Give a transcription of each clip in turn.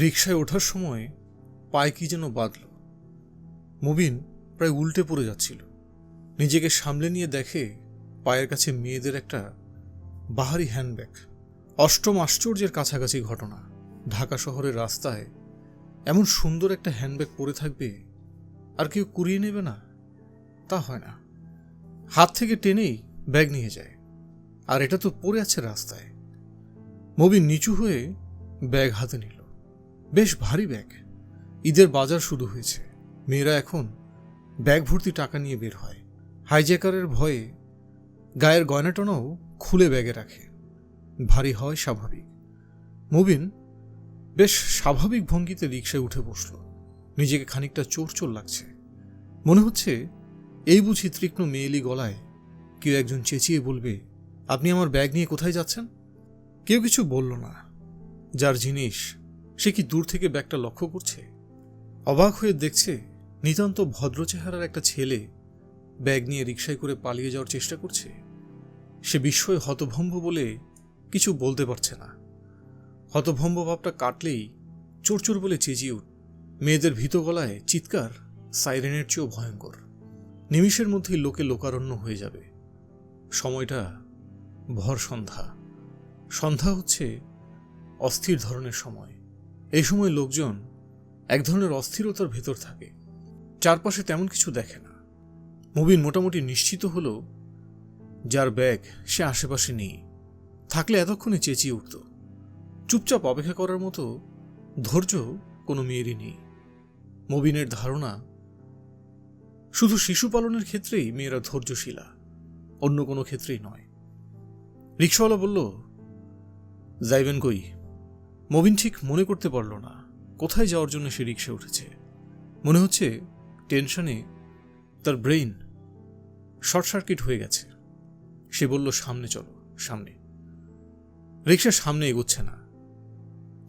রিকশায় ওঠার সময় পায়ে কি যেন বাঁধল। মুবিন প্রায় উল্টে পড়ে যাচ্ছিল। নিজেকে সামলে নিয়ে দেখে পায়ের কাছে মেয়েদের একটা বাহারি হ্যান্ডব্যাগ। অষ্টম আশ্চর্যের কাছাকাছি ঘটনা। ঢাকা শহরের রাস্তায় এমন সুন্দর একটা হ্যান্ডব্যাগ পরে থাকবে, আর কেউ কুড়িয়ে নেবে না? তা হয় না। হাত থেকে টেনেই ব্যাগ নিয়ে যায়। আর এটা তো পড়ে আছে রাস্তায়। মবিন নিচু হয়ে ব্যাগ হাতে নিল। বেশ ভারী ব্যাগ। ঈদের বাজার শুরু হয়েছে। মেয়েরা এখন ব্যাগ ভর্তি টাকা নিয়ে বের হয়। হাইজ্যাকারের ভয়ে গায়ের গয়নাটনাও খুলে ব্যাগে রাখে। ভারী হয় স্বাভাবিক। মুবিন বেশ স্বাভাবিক ভঙ্গিতে রিক্সায় উঠে বসল। নিজেকে খানিকটা চোর চোর লাগছে। মনে হচ্ছে এই বুঝি তীক্ষ্ণ মেয়েলি গলায় কেউ একজন চেঁচিয়ে বলবে, আপনি আমার ব্যাগ নিয়ে কোথায় যাচ্ছেন? কেউ কিছু বলল না। যার জিনিস সে কি দূর থেকে ব্যাগটা লক্ষ্য করছে? অবাক হয়ে দেখছে নিতান্ত ভদ্র চেহারার একটা ছেলে ব্যাগ নিয়ে রিক্সায় করে পালিয়ে যাওয়ার চেষ্টা করছে। সে বিস্ময়ে হতভম্ব বলে কিছু বলতে পারছে না। হতভম্ব ভাবটা কাটলেই চোর বলে চেঁচিয়ে উঠ। মেয়েদের ভীত গলায় চিৎকার সাইরেনের চেয়েও ভয়ঙ্কর। নিমিষের মধ্যেই লোকে লোকারণ্য হয়ে যাবে। সময়টা ভর সন্ধ্যা। সন্ধ্যা হচ্ছে অস্থির ধরনের সময়। এই সময় লোকজন এক ধরনের অস্থিরতার ভেতর থাকে। চারপাশে তেমন কিছু দেখে না। মুবিন মোটামুটি নিশ্চিত হলো যার ব্যাগ সে আশেপাশে নেই। থাকলে এতক্ষণে চেঁচিয়ে উঠত। চুপচাপ অপেক্ষা করার মতো ধৈর্য কোনো মেয়েরই নেই। মবিনের ধারণা, শুধু শিশু পালনের ক্ষেত্রেই মেয়েরা ধৈর্যশীলা, অন্য কোনো ক্ষেত্রেই নয়। রিক্সাওয়ালা বলল, যাইবেন কই? মবিন ঠিক মনে করতে পারল না কোথায় যাওয়ার জন্য সে রিক্সা উঠেছে। মনে হচ্ছে টেনশনে তার ব্রেইন শর্ট সার্কিট হয়ে গেছে। সে বলল, সামনে চলো, সামনে। রিক্সা সামনে এগোচ্ছে না।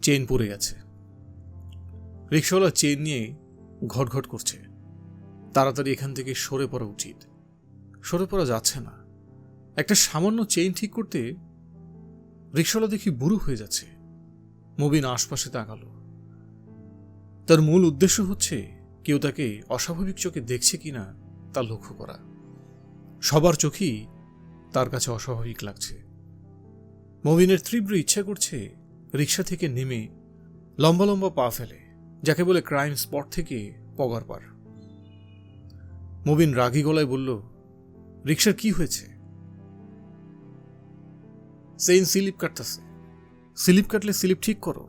চেন পড়ে গেছে। রিক্সাওয়ালা চেন নিয়ে ঘটঘট করছে। তাড়াতাড়ি এখান থেকে সরে পড়া উচিত। সরে পড়া যাচ্ছে না। একটা সামান্য চেইন ঠিক করতে রিক্সাওয়ালা দেখি বুড়ো হয়ে যাচ্ছে। মবিন আশপাশে তাকালো। তার মূল উদ্দেশ্য হচ্ছে কেউ তাকে অস্বাভাবিক চোখে দেখছে কিনা তা লক্ষ্য করা। সবার চোখেই তার কাছে অস্বাভাবিক লাগছে। মবিনের তীব্র ইচ্ছা করছে রিক্সা থেকে নেমে লম্বা লম্বা পা ফেলে, যাকে বলে ক্রাইম স্পট থেকে পগার পার। মবিন রাগী গলায় বলল রিক্সার কি হয়েছে? সেইন স্লিপ কাটতেছে স্লিপ কাটলে স্লিপ ঠিক করো।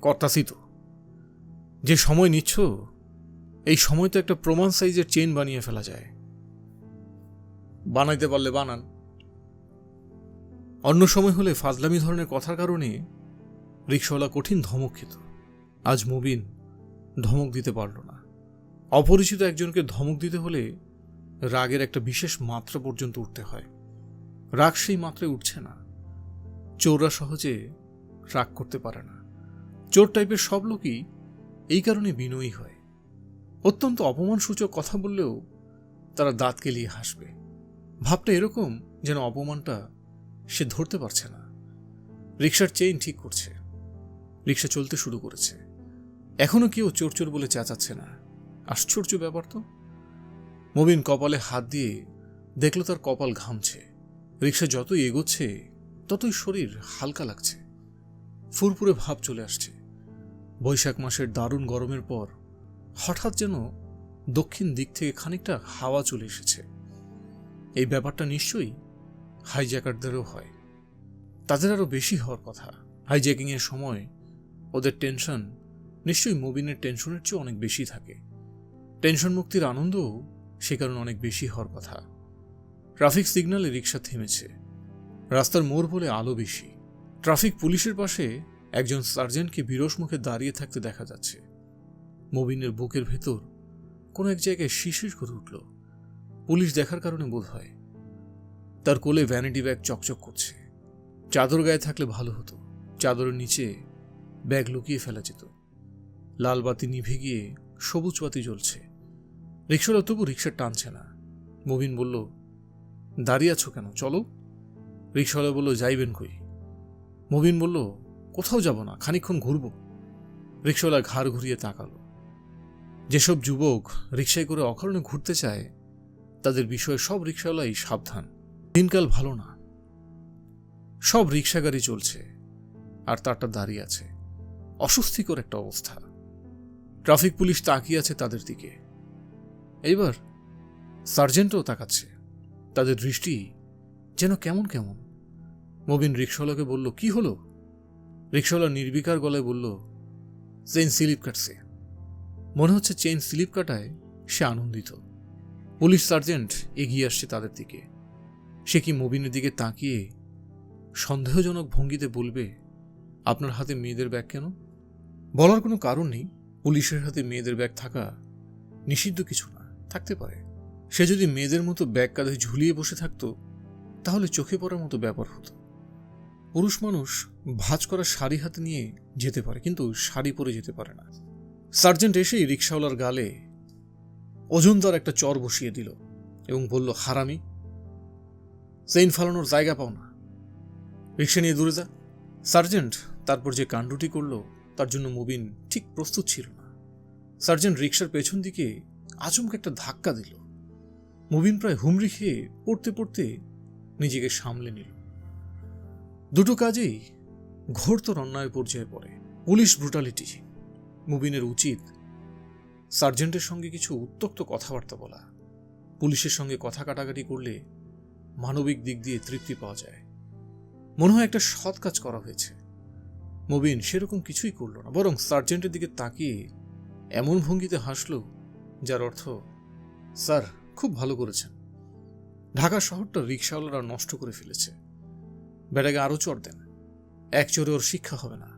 করতাসি তো। যে সময় নিচ্ছ, এই সময় তো একটা প্রমাণ সাইজের চেন বানিয়ে ফেলা যায়। বানাইতে পারলে বানান। অন্য সময় হলে ফাজলামি ধরনের কথার কারণে রিক্সাওয়ালা কঠিন ধমক খেত। আজ মুবিন ধমক দিতে পারল না। অপরিচিত একজনকে ধমক দিতে হলে রাগের একটা বিশেষ মাত্রা পর্যন্ত উঠতে হয়। রাগ সেই মাত্রায় উঠছে না। চোররা সহজে রাগ করতে পারে না। চোর টাইপের সব লোকই এই কারণে বিনয়ী হয়। অত্যন্ত অপমানসূচক কথা বললেও তারা দাঁত কেলিয়ে হাসবে। ভাবটা এরকম যেন অপমানটা সে ধরতে পারছে না। রিক্সার চেইন ঠিক করছে। রিক্সা চলতে শুরু করেছে। এখনও কেউ চোর চোর বলে চেঁচাচ্ছে না। আশ্চর্য ব্যাপার তো। মবিন কপালে হাত দিয়ে দেখল তার কপাল ঘামছে। রিক্সা যতই এগোচ্ছে ততই শরীর হালকা লাগছে। ফুরফুরে ভাব চলে আসছে। বৈশাখ মাসের দারুণ গরমের পর হঠাৎ যেন দক্ষিণ দিক থেকে খানিকটা হাওয়া চলে এসেছে। এই ব্যাপারটা নিশ্চয়ই হাইজ্যাকারদেরও হয়। তাদের আরও বেশি হওয়ার কথা। হাইজ্যাকিংয়ের সময় ওদের টেনশন নিশ্চয়ই মুবিনের টেনশনের চেয়ে অনেক বেশি থাকে। টেনশন মুক্তির আনন্দও সে কারণে অনেক বেশি হওয়ার কথা। ট্রাফিক সিগন্যালে রিক্সা থেমেছে। রাস্তার মোড় বলে আলো বেশি। ট্রাফিক পুলিশের পাশে একজন সার্জেন্টকে বিরস মুখে দাঁড়িয়ে থাকতে দেখা যাচ্ছে। মবিনের বুকের ভেতর কোনো এক জায়গায় শিশির করে উঠল। পুলিশ দেখার কারণে বোধ হয় তার কোলে ভ্যানিটি ব্যাগ চকচক করছে। চাদর গায়ে থাকলে ভালো হতো। চাদরের নিচে ব্যাগ লুকিয়ে ফেলা যেত। লাল বাতি নিভে গিয়ে সবুজ বাতি জ্বলছে। রিক্সাওয়ালা তবু রিক্সা টানছে না। মুবিন বলল, দাঁড়িয়ে আছো কেন? চলো। রিক্সাওয়ালা বলল, যাইবেন কই? মুবিন বলল, কোথাও যাব না খানিক্ষণ ঘুরবো। রিক্সাওয়ালা ঘাড় ঘুরিয়ে তাকালো। যেসব যুবক রিক্সায় করে অকারণে ঘুরতে চায়, তাদের বিষয়ে সব রিক্সাওয়ালাই সাবধান। দিনকাল ভালো না। সব রিক্সা গাড়ি চলছে, আর তারটা দাঁড়িয়ে আছে। অস্বস্তিকর একটা অবস্থা। ট্রাফিক পুলিশ তাকিয়ে আছে তাদের দিকে। এইবার সার্জেন্টও তাকাচ্ছে। তাদের দৃষ্টি যেন কেমন কেমন। মবিন রিক্সাওয়ালাকে বলল, কি হলো? রিক্সাওয়ালা নির্বিকার গলায় বলল, চেইন স্লিপ কাটছে। মনে হচ্ছে চেইন স্লিপ কাটায় সে আনন্দিত। পুলিশ সার্জেন্ট এগিয়ে আসছে তাদের দিকে। সে কি মবিনের দিকে তাকিয়ে সন্দেহজনক ভঙ্গিতে বলবে, আপনার হাতে মেয়েদের ব্যাগ কেন? বলার কোনো কারণ নেই। পুলিশের হাতে মেয়েদের ব্যাগ থাকা নিষিদ্ধ কিছু না, থাকতে পারে। সে যদি মেয়েদের মতো ব্যাগ কাঁধে ঝুলিয়ে বসে থাকতো তাহলে চোখে পড়ার মতো ব্যাপার হতো। পুরুষ মানুষ ভাঁজ করা শাড়ি হাতে নিয়ে যেতে পারে, কিন্তু শাড়ি পরে যেতে পারে না। সার্জেন্ট এসেই রিক্সাওয়ালার গালে ওজনদার একটা চর বসিয়ে দিল এবং বলল, হারামি চেইন ফালানোর জায়গা পাও না। রিক্সা নিয়ে দূরে যা। সার্জেন্ট তারপর যে কাণ্ডটি করল, তার জন্য মুবিন ঠিক প্রস্তুত ছিল না। সার্জেন্ট রিক্সার পেছন দিকে আচমকা একটা ধাক্কা দিল। মুবিন প্রায় হুমড়ি খেয়ে পড়তে পড়তে নিজেকে সামলে নিল। দুটো কাজেই ঘোরতর অন্যায় পর্যায়ে পড়ে। পুলিশ ব্রুটালিটি মুবিনের উচিত সার্জেন্টের সঙ্গে কিছু উত্তক্ত কথাবার্তা বলা। পুলিশের সঙ্গে কথা কাটাকাটি করলে মানবিক দিক দিয়ে তৃপ্তি পাওয়া যায়। মনে হয় একটা সৎ কাজ করা হয়েছে। মুবিন সেরকম কিছুই করল না, বরং সার্জেন্টের দিকে তাকিয়ে এমন ভঙ্গিতে হাসল, যার অর্থ, স্যার, খুব ভালো করেছেন। ঢাকা শহরটা রিক্সাওয়ালারা নষ্ট করে ফেলেছে। বেড়াকে আরও চর দেন। এক চরে ওর শিক্ষা হবে না।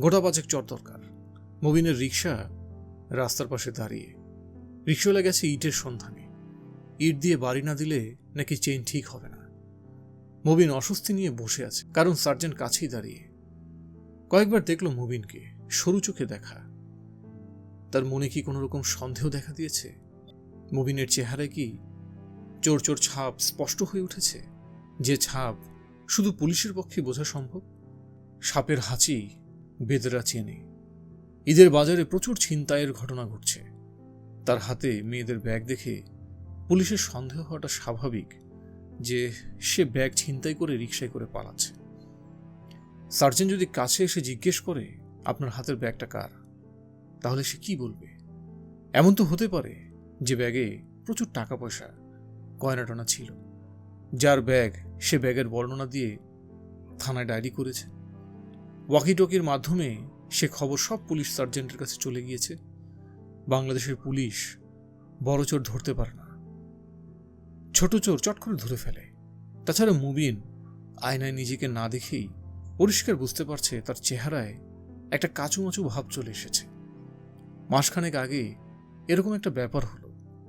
গোটা পাঁচেক চর দরকার। মবিনের রিক্সা রাস্তার পাশে দাঁড়িয়ে। রিক্সাওয়ালা গেছে ইটের সন্ধানে। ইট দিয়ে বাড়ি না দিলে নাকি চেইন ঠিক হবে না। মবিন অস্বস্তি নিয়ে বসে আছে, কারণ সার্জেন্ট কাছেই দাঁড়িয়ে। কয়েকবার দেখল মবিনকে, সরু চোখে দেখা। তার মনে কি কোনো রকম সন্দেহ দেখা দিয়েছে? মবিনের চেহারায় কি চোর চোর ছাপ স্পষ্ট হয়ে উঠেছে যে ছাপ শুধু পুলিশের পক্ষে বোঝা সম্ভব। সাপের হাঁচি বেদরা চেনে। ঈদের বাজারে প্রচুর ছিনতাইয়ের ঘটনা ঘটছে। তার হাতে মেয়েদের ব্যাগ দেখে পুলিশের সন্দেহ হওয়াটা স্বাভাবিক যে সে ব্যাগ ছিনতাই করে রিক্সায় করে পালাচ্ছে। সার্জেন যদি কাছে এসে জিজ্ঞেস করে, আপনার হাতের ব্যাগটা কার? তাহলে সে কি বলবে? এমন তো হতে পারে যে ব্যাগে প্রচুর টাকা পয়সা গয়নাটনা ছিল। যার ব্যাগ সে ব্যাগের বর্ণনা দিয়ে থানায় ডায়েরি করেছে। ওয়াকিটকির মাধ্যমে সে খবর সব পুলিশ সার্জেন্টের কাছে চলে গিয়েছে। বাংলাদেশের পুলিশ বড় চোর ধরতে পারে না। ছোট চোর চট করে ধরে ফেলে। তাছাড়া মুবিন আয়নায় নিজেকে না দেখেই পরিষ্কার বুঝতে পারছে তার চেহারায় একটা কাচুমাচু ভাব চলে এসেছে। মাসখানেক আগে এরকম একটা ব্যাপার হলো।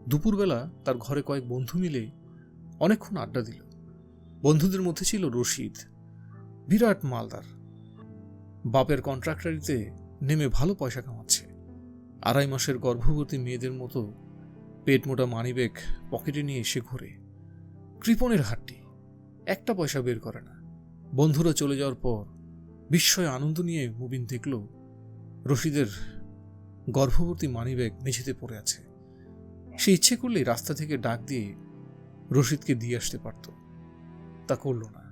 দুপুরবেলা তার ঘরে কয়েক বন্ধু মিলে অনেকক্ষণ আড্ডা দিল। বন্ধুদের মধ্যে ছিল রশিদ, বিরাট মালদার। বাপের কন্ট্রাক্টারিতে নেমে ভালো পয়সা কামাচ্ছে। আড়াই মাসের গর্ভবতী মেয়েদের মতো পেট মোটা মানিব্যাগ পকেটে নিয়ে এসে ঘোরে। কৃপণের হাটটি, একটা পয়সা বের করে না। বন্ধুরা চলে যাওয়ার পর বিস্ময় আনন্দ নিয়ে মুবিন দেখল, রশিদের গর্ভবতী মানিব্যাগ মেঝেতে পড়ে আছে। সে ইচ্ছে করলেই রাস্তা থেকে ডাক দিয়ে রশিদকে দিয়ে আসতে পারত। তা করল না।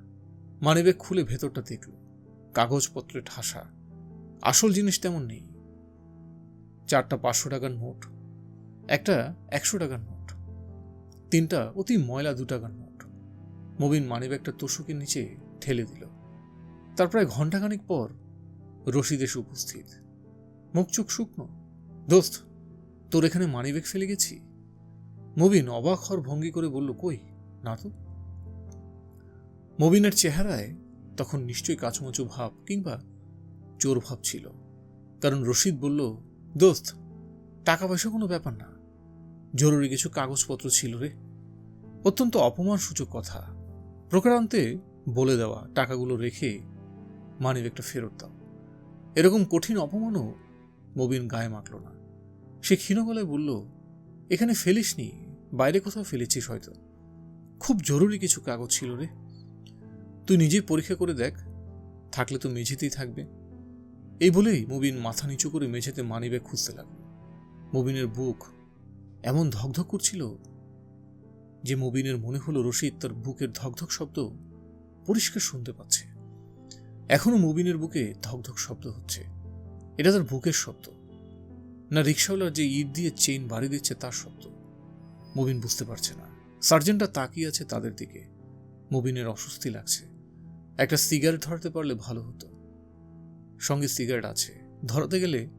মানিব্যাগ খুলে ভেতরটা দেখল। কাগজপত্রে ঠাসা। আসল জিনিস তেমন নেই। চারটা পাঁচশো টাকার নোট, একটা একশো টাকার নোট, তিনটা অতি ময়লা দু টাকার নোট। মবিন মানিব্যাগটা তোষকের নিচে ঠেলে দিল। তার প্রায় ঘন্টাখানিক পর রশিদ এসে উপস্থিত। মুখ চোখ শুকনো। দোস্ত, তোর এখানে মানিব্যাগ ফেলে গেছি? মবিন অবাক হওয়ার ভঙ্গি করে বলল, কই না তো মবিনের চেহারায় তখন নিশ্চয়ই কাচুমাচু ভাব কিংবা চোর ভাব ছিল। কারণ রশিদ বলল, দোস্ত টাকা পয়সা কোনো ব্যাপার না। জরুরি কিছু কাগজপত্র ছিল রে। অত্যন্ত অপমানসূচক কথা। প্রকারান্তে বলে দেওয়া টাকাগুলো রেখে মানিব্যাগটা ফেরত দাও। এরকম কঠিন অপমানও মবিন গায়ে মাখল না। সে ক্ষীণ গলায় বলল, এখানে ফেলিসনি বাইরে কোথাও ফেলেছিস হয়তো। খুব জরুরি কিছু কাগজ ছিল রে। তুই নিজেই পরীক্ষা করে দেখ, থাকলে তো মেঝেতেই থাকবে। এই বলেই মুবিন মাথা নিচু করে মেঝেতে মানিব্যাগ খুঁজতে লাগল। মুবিনের বুক এমন ধকধক করছিল যে মুবিনের মনে হলো রশিদ তার বুকের ধকধক শব্দ পরিষ্কার শুনতে পাচ্ছে। এখনও মুবিনের বুকে ধকধক শব্দ হচ্ছে। এটা তার বুকের শব্দ। না রিক্সাওয়ালার যে ইট দিয়ে চেইন বাড়ি দিচ্ছে তার শব্দ। মুবিন বুঝতে পারছে না। সার্জেন্টটা তাকিয়ে আছে তাদের দিকে। মুবিনের অস্বস্তি লাগছে। একটা সিগারেট ধরতে পারলে ভালো হতো। সঙ্গে সিগারেট আছে। ধরাতে গেলে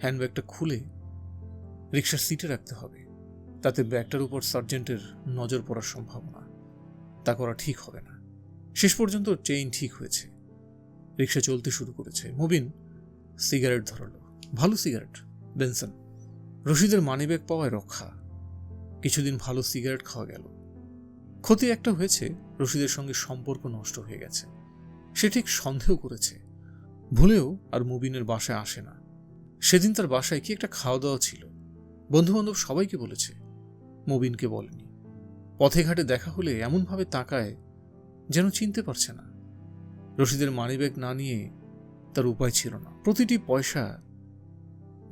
হ্যান্ডব্যাগটা খুলে রিক্সার সিটে রাখতে হবে। তাতে ব্যাগটার উপর সার্জেন্টের নজর পড়ার সম্ভাবনা। তা করা ঠিক হবে না। শেষ পর্যন্ত চেইন ঠিক হয়েছে। রিক্সা চলতে শুরু করেছে। মুবিন সিগারেট ধরালো। ভালো সিগারেট, বেনসন। রশিদের মানিব্যাগ পাওয়ায় রক্ষা। কিছুদিন ভালো সিগারেট খাওয়া গেল। ক্ষতি একটা হয়েছে, রশিদের সঙ্গে সম্পর্ক নষ্ট হয়ে গেছে। সে ঠিক সন্দেহ করেছে। ভুলেও আর মুবিনের বাসায় আসে না। সেদিন তার বাসায় কি একটা খাওয়া দাওয়া ছিল? বন্ধুবান্ধব সবাইকে বলেছে। মুবিনকে বলেনি। পথে ঘাটে দেখা হলে এমনভাবে তাকায় যেন চিনতে পারছে না। রশিদের মানিব্যাগ না নিয়ে তার উপায় ছিল না। প্রতিটি পয়সা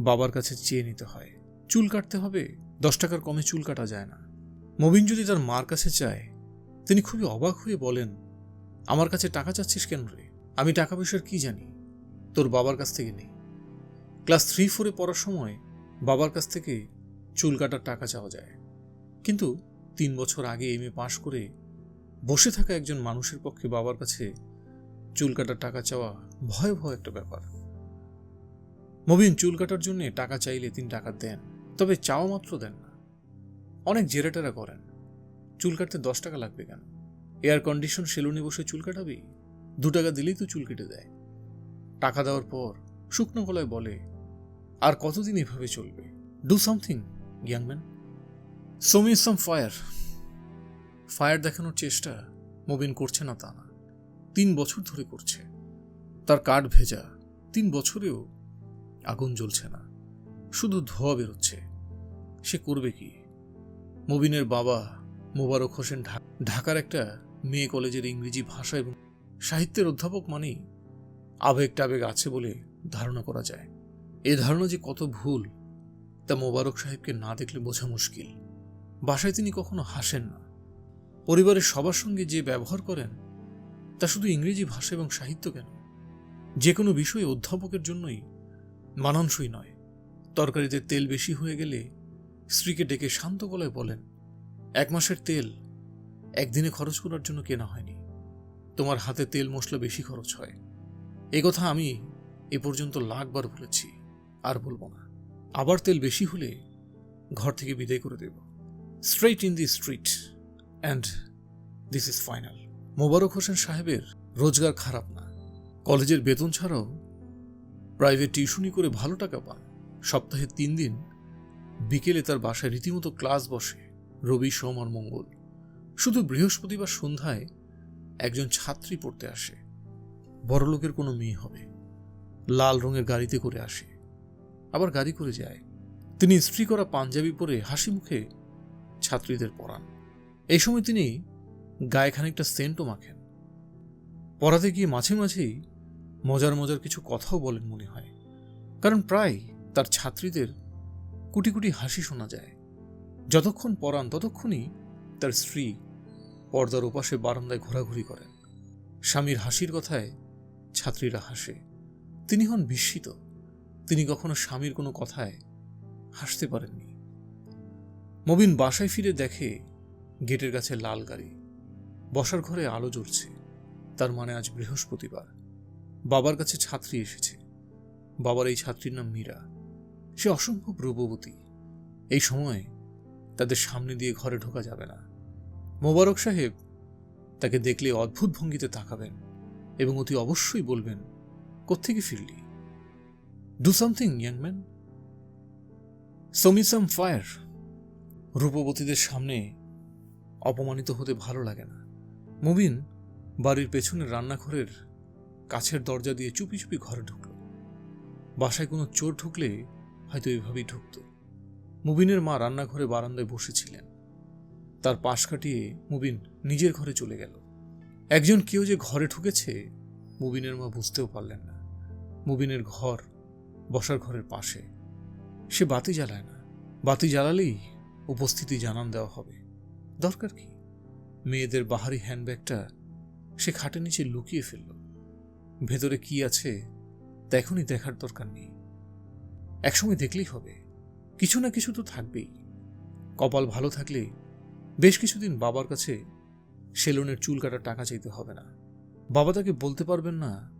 বাবার কাছে চেয়ে নিতে হয়। চুল কাটতে হবে দশ টাকার কমে চুল কাটা যায় না। মবিন যদি তার মার কাছে চায়, তিনি খুবই অবাক হয়ে বলেন, আমার কাছে টাকা চাচ্ছিস কেন রে? আমি টাকা পয়সার কি জানি? তোর বাবার কাছ থেকে নেই ক্লাস থ্রি, ফোরে পড়ার সময় বাবার কাছ থেকে চুল কাটার টাকা চাওয়া যায়। কিন্তু তিন বছর আগে এম এ পাশ করে বসে থাকা একজন মানুষের পক্ষে বাবার কাছে চুল কাটার টাকা চাওয়া ভয় ভয় একটা ব্যাপার। মবিন, চুল কাটার জন্য টাকা চাইলে তিনি টাকা দেন। তবে চাওয়া মাত্র দেন না। অনেক জেরেটেরা করেন। চুল কাটতে দশ টাকা লাগবে কেন? এয়ার কন্ডিশন সেলুনে বসে চুল কাটাবি? দু টাকা দিলেই তো চুল কেটে দেয়। টাকা দেওয়ার পর শুকনো গলায় বলে, আর কতদিন এভাবে চলবে? ডু সামথিং ইয়াংম্যান সোমি সাম ফায়ার ফায়ার দেখানোর চেষ্টা মবিন করছে না তা না। তিন বছর ধরে করছে। তার কাঠ ভেজা। তিন বছরেও আগুন জ্বলছে না। শুধু ধোয়া বেরোচ্ছে। সে করবে কি? মবিনের বাবা মোবারক হোসেন ঢাকার একটা মেয়ে কলেজের ইংরেজি ভাষা এবং সাহিত্যের অধ্যাপক মানেই আবেগ টাবেগ আছে বলে ধারণা করা যায়। এ ধারণা যে কত ভুল, তা মোবারক সাহেবকে না দেখলে বোঝা মুশকিল। বাসায় তিনি কখনো হাসেন না। পরিবারের সবার সঙ্গে যে ব্যবহার করেন, তা শুধু ইংরেজি ভাষা এবং সাহিত্য কেন? যে কোনো বিষয়ে অধ্যাপকের জন্যই মানানসই নয়। তরকারিতে তেল বেশি হয়ে গেলে স্ত্রীকে ডেকে শান্ত গলায় বলেন, এক মাসের তেল, একদিনে খরচ করার জন্য কেনা হয়নি। তোমার হাতে তেল মশলা বেশি খরচ হয়। এ কথা আমি এ পর্যন্ত লাখবার বলেছি, আর বলব না। আবার তেল বেশি হলে ঘর থেকে বিদায় করে দেব। Straight in the street and this is final Mobarak Hossain সাহেবের রোজগার খারাপ না। কলেজের বেতন ছাড়াও প্রাইভেট টিউশনি করে ভালো টাকা পান। সপ্তাহে তিন দিন বিকেলে তার বাসায় রীতিমতো ক্লাস বসে, রবি, সোম আর মঙ্গল। শুধু বৃহস্পতিবার সন্ধ্যায় একজন ছাত্রী পড়তে আসে। বড়লোকের কোনো মেয়ে হবে। লাল রঙের গাড়িতে করে আসে। আবার গাড়ি করে যায়। তিনি স্ত্রী করা পাঞ্জাবি পরে হাসি মুখে ছাত্রীদের পড়ান। এই সময় তিনি গায়ে খানিকটা সেন্টও মাখেন। পড়াতে গিয়ে মাঝে মাঝেই মজার মজার কিছু কথাও বলেন মনে হয়। কারণ প্রায় তার ছাত্রীদের কুটি কুটি হাসি শোনা যায়। যতক্ষণ পড়ান ততক্ষণই তার স্ত্রী পর্দার ওপাশে বারান্দায় ঘোরাঘুরি করেন। স্বামীর হাসির কথায় ছাত্রীরা হাসে। তিনি হন বিস্মিত। তিনি কখনো স্বামীর কোনো কথায় হাসতে পারেননি। মবিন বাসায় ফিরে দেখে গেটের কাছে লাল গাড়ি। বসার ঘরে আলো জ্বলছে। তার মানে আজ বৃহস্পতিবার। বাবার কাছে ছাত্রী এসেছে। বাবার এই ছাত্রীর নাম মীরা। সে অসম্ভব রূপবতী। এই সময় তাদের সামনে দিয়ে ঘরে ঢোকা যাবে না। মোবারক সাহেব তাকে দেখলে অদ্ভুত ভঙ্গিতে তাকাবেন এবং অতি অবশ্যই বলবেন, কোত্থেকে ফিরলি? ডু সামথিং ইয়াংম্যান সমিসাম ফায়ার রূপবতীদের সামনে অপমানিত হতে ভালো লাগে না। মুবিন বাড়ির পেছনে রান্নাঘরের কাছের দরজা দিয়ে চুপি চুপি ঘরে ঢুকল। বাসায় কোনো চোর ঢুকলে হয়তো এভাবেই ঢুকত। মুবিনের মা রান্নাঘরে বারান্দায় বসেছিলেন। তার পাশ কাটিয়ে মুবিন নিজের ঘরে চলে গেল। একজন কেউ যে ঘরে ঢুকেছে, মুবিনের মা বুঝতেও পারলেন না। মুবিনের ঘর বসার ঘরের পাশে। সে বাতি জ্বালায় না। বাতি জ্বালালেই উপস্থিতি জানান দেওয়া হবে। দরকার কি? মেয়েদের বাহারি হ্যান্ডব্যাগটা সে খাটের নিচে লুকিয়ে ফেলল। ভেতরে কি আছে, তা এখনই দেখার দরকার নেই। একসময় দেখলেই হবে। কিছু না কিছু তো থাকবেই। কপাল ভালো থাকলে বেশ কিছুদিন বাবার কাছে সেলুনের চুল কাটার টাকা চাইতে হবে না। বাবা তাকে বলতে পারবেন না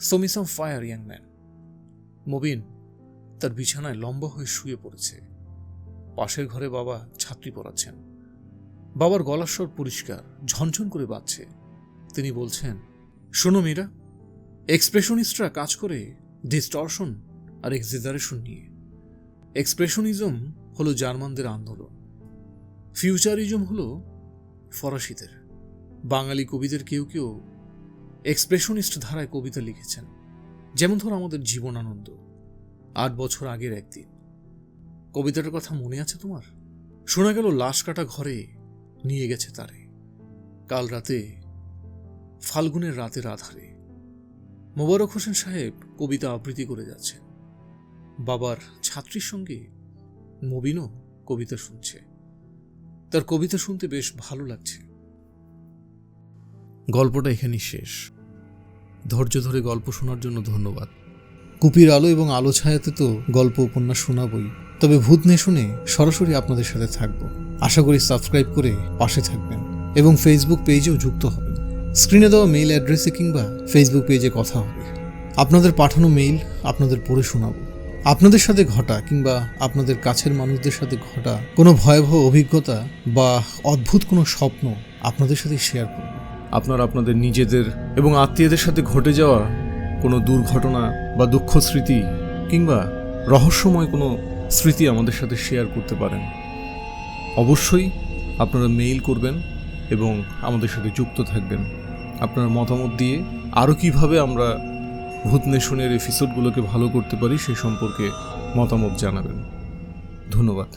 সমিসাম ফায়ার ইয়াং ম্যান মবিন তার বিছানায় লম্বা হয়ে শুয়ে পড়েছে। পাশের ঘরে বাবা ছাত্রী পড়াচ্ছেন। বাবার গলার স্বর পরিষ্কার, ঝনঝন করে বাজছে। তিনি বলছেন, শোনো মেয়েরা এক্সপ্রেশনিস্টরা কাজ করে ডিস্টর্শন আর এক্সিজারেশন নিয়ে। এক্সপ্রেশনিজম হলো জার্মানদের আন্দোলন। ফিউচারিজম হলো ফরাসিদের। বাঙালি কবিদের কেউ কেউ এক্সপ্রেশনিস্ট ধারায় কবিতা লিখেছেন। যেমন ধর আমাদের জীবনানন্দ, আট বছর আগের একদিন। কবিতাটার কথা মনে আছে তোমার? শোনা গেল লাশ কাটা ঘরে নিয়ে গেছে তারে। কাল রাতে ফাল্গুনের রাতের আধারে। মোবারক হোসেন সাহেব কবিতা আবৃত্তি করে যাচ্ছেন। বাবার ছাত্রীর সঙ্গে মবিনও কবিতা শুনছে। তার কবিতা শুনতে বেশ ভালো লাগছে। গল্পটা এখানেই শেষ। ধৈর্য ধরে গল্প শোনার জন্য ধন্যবাদ। কুপির আলো এবং আলো ছায়াতে তো গল্প উপন্যাস শোনাবই। তবে ভূত নিয়ে শুনে সরাসরি আপনাদের সাথে থাকব। আশা করি সাবস্ক্রাইব করে পাশে থাকবেন এবং ফেসবুক পেজেও যুক্ত হবেন। স্ক্রিনে দেওয়া মেইল অ্যাড্রেসে কিংবা ফেসবুক পেজে কথা হবে। আপনাদের পাঠানো মেইল আপনাদের পড়ে শোনাবো। আপনাদের সাথে ঘটা কিংবা আপনাদের কাছের মানুষদের সাথে ঘটা কোনো ভয়াবহ অভিজ্ঞতা বা অদ্ভুত কোনো স্বপ্ন আপনাদের সাথে শেয়ার করব। আপনারা আপনাদের নিজেদের এবং আত্মীয়দের সাথে ঘটে যাওয়া কোনো দুর্ঘটনা বা দুঃখ স্মৃতি কিংবা রহস্যময় কোনো স্মৃতি আমাদের সাথে শেয়ার করতে পারেন। অবশ্যই আপনারা মেইল করবেন এবং আমাদের সাথে যুক্ত থাকবেন। আপনার মতামত দিয়ে আরও কীভাবে আমরা ভূত নেশনের এপিসোডগুলোকে ভালো করতে পারি সে সম্পর্কে মতামত জানাবেন। ধন্যবাদ।